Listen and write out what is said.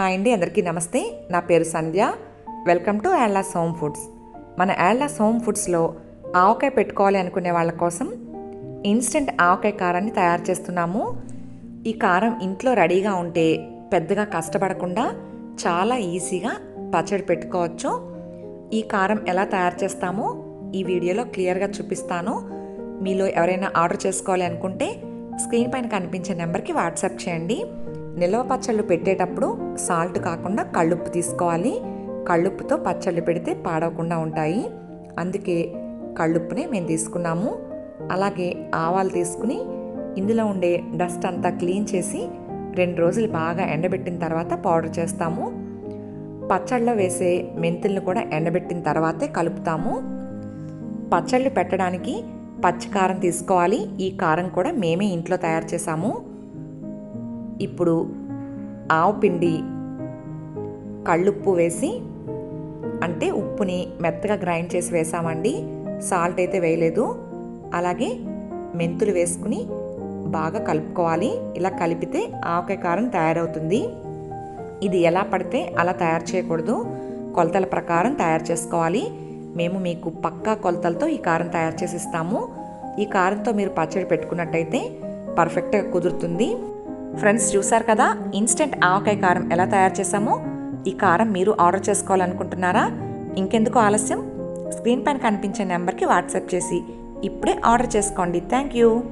Hi అండి అందరికీ నమస్తే. నా పేరు Sandhya. Welcome to Yadlas home foods. మన యాడ్లాస్ హోమ్ ఫుడ్స్లో ఆవకాయ పెట్టుకోవాలి అనుకునే వాళ్ళ కోసం ఇన్స్టెంట్ ఆవకాయ కారాన్ని తయారు చేస్తున్నాము. ఈ కారం ఇంట్లో రెడీగా ఉంటే పెద్దగా కష్టపడకుండా చాలా ఈజీగా పచ్చడి పెట్టుకోవచ్చు. ఈ కారం ఎలా తయారు చేస్తామో ఈ వీడియోలో క్లియర్గా చూపిస్తాను. మీలో ఎవరైనా ఆర్డర్ చేసుకోవాలి అనుకుంటే స్క్రీన్ పైన కనిపించే నెంబర్కి వాట్సాప్ చేయండి. నిల్వ పచ్చళ్ళు పెట్టేటప్పుడు సాల్ట్ కాకుండా కళ్ళుప్పు తీసుకోవాలి. కళ్ళుప్పుతో పచ్చళ్ళు పెడితే పాడవకుండా ఉంటాయి. అందుకే కళ్ళుప్పునే మేము తీసుకున్నాము. అలాగే ఆవాలు తీసుకుని ఇందులో ఉండే డస్ట్ అంతా క్లీన్ చేసి రెండు రోజులు బాగా ఎండబెట్టిన తర్వాత పౌడర్ చేస్తాము. పచ్చళ్ళలో వేసే మెంతులను కూడా ఎండబెట్టిన తర్వాతే కలుపుతాము. పచ్చళ్ళు పెట్టడానికి పచ్చికారం తీసుకోవాలి. ఈ కారం కూడా మేమే ఇంట్లో తయారు చేసాము ఇప్పుడు ఆవు పిండి కళ్ళుప్పు వేసి అంటే ఉప్పుని మెత్తగా గ్రైండ్ చేసి వేసామండి. సాల్ట్ అయితే వేయలేదు. అలాగే మెంతులు వేసుకుని బాగా కలుపుకోవాలి. ఇలా కలిపితే ఆవకాయ కారం తయారవుతుంది. ఇది ఎలా పడితే అలా తయారు చేయకూడదు. కొలతల ప్రకారం తయారు చేసుకోవాలి. మేము మీకు పక్కా కొలతలతో ఈ కారం తయారు చేసి ఇస్తాము. ఈ కారంతో మీరు పచ్చడి పెట్టుకున్నట్టయితే పర్ఫెక్ట్గా కుదురుతుంది. ఫ్రెండ్స్ చూసారు కదా? ఇన్స్టెంట్ ఆవకాయ కారం ఎలా తయారు చేసామో ఈ కారం మీరు ఆర్డర్ చేసుకోవాలనుకుంటున్నారా? ఇంకెందుకు ఆలస్యం? స్క్రీన్ పైన కనిపించే నెంబర్కి వాట్సాప్ చేసి ఇప్పుడే ఆర్డర్ చేసుకోండి. Thank you.